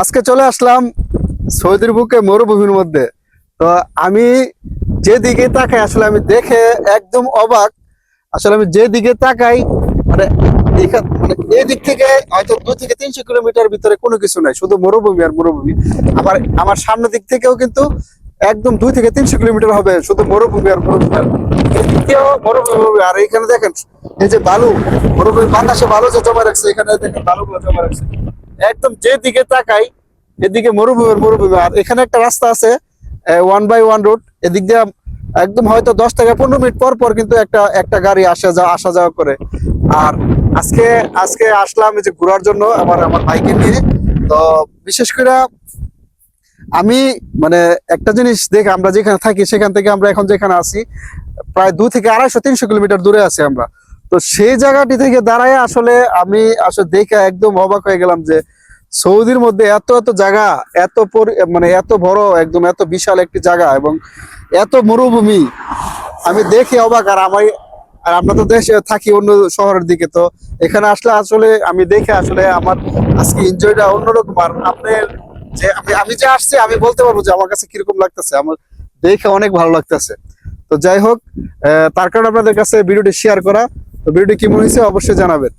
আজকে চলে আসলাম সৌদির বুকে মরুভূমির মধ্যে। তো আমি যেদিকে তাকাই, আসলে আমি দেখে একদম অবাক। আসলে আমি যেদিকে তাকাই মানে এখান মানে থেকে হয়তো দুই থেকে তিনশো কিলোমিটার ভিতরে কোনো কিছু নাই, শুধু মরুভূমি আর মরুভূমি। আবার আমার সামনের দিক থেকেও কিন্তু একদম দুই থেকে তিনশো কিলোমিটার হবে, শুধু মরুভূমি আর মরুভূমি। মরুভূমি, আর এখানে দেখেন, এই যে বালু, মরুভূমি বাতাসে বালু যে জমা রাখছে, এখানে দেখেন বালুগুলো জমা রাখছে। একদম যেদিকে তাকাই, এদিকে মরুভূমি আর মরুভূমি। আর এখানে একটা রাস্তা আছে ওয়ান বাই ওয়ান রুট এদিক দিয়ে একদম হয়তো দশ থেকে পনেরো মিনিট পর পর কিন্তু একটা একটা গাড়ি আসা যাওয়া আসা যাওয়া করে। আর আজকে আজকে আসলাম যে ঘোরার জন্য আমার আমার বাইকে নিয়ে। তো বিশেষ করে আমি মানে একটা জিনিস দেখ, আমরা যেখানে থাকি সেখান থেকে আমরা এখন যেখানে আছি, প্রায় দু থেকে আড়াইশো, তিনশো কিলোমিটার দূরে আছি আমরা। তো সেই জায়গাটি থেকে দাঁড়ায় আসলে আমি আসলে দেখে একদম অবাক হয়ে গেলাম যে সৌদির মধ্যে এত এত জায়গা, এত মানে এত বড়, একদম এত বিশাল একটি জায়গা এবং এত মরুভূমি। আমি দেখে অবাক আর আমি, আর আমরা তো দেশে থাকি অন্য শহরের দিকে, তো এখানে আসলে আসলে আমি দেখে আসলে আমার আজকে এনজয়টা অন্যরকম। আর আপনার যে আমি যে আসছি, আমি বলতে পারব যে আমার কাছে কীরকম লাগতেছে। আমার দেখে অনেক ভালো লাগতেছে। তো যাই হোক তার কারণে আপনাদের কাছে ভিডিওটি শেয়ার করা। তো ভিডিওটি কেমন হয়েছে অবশ্যই জানাবেন।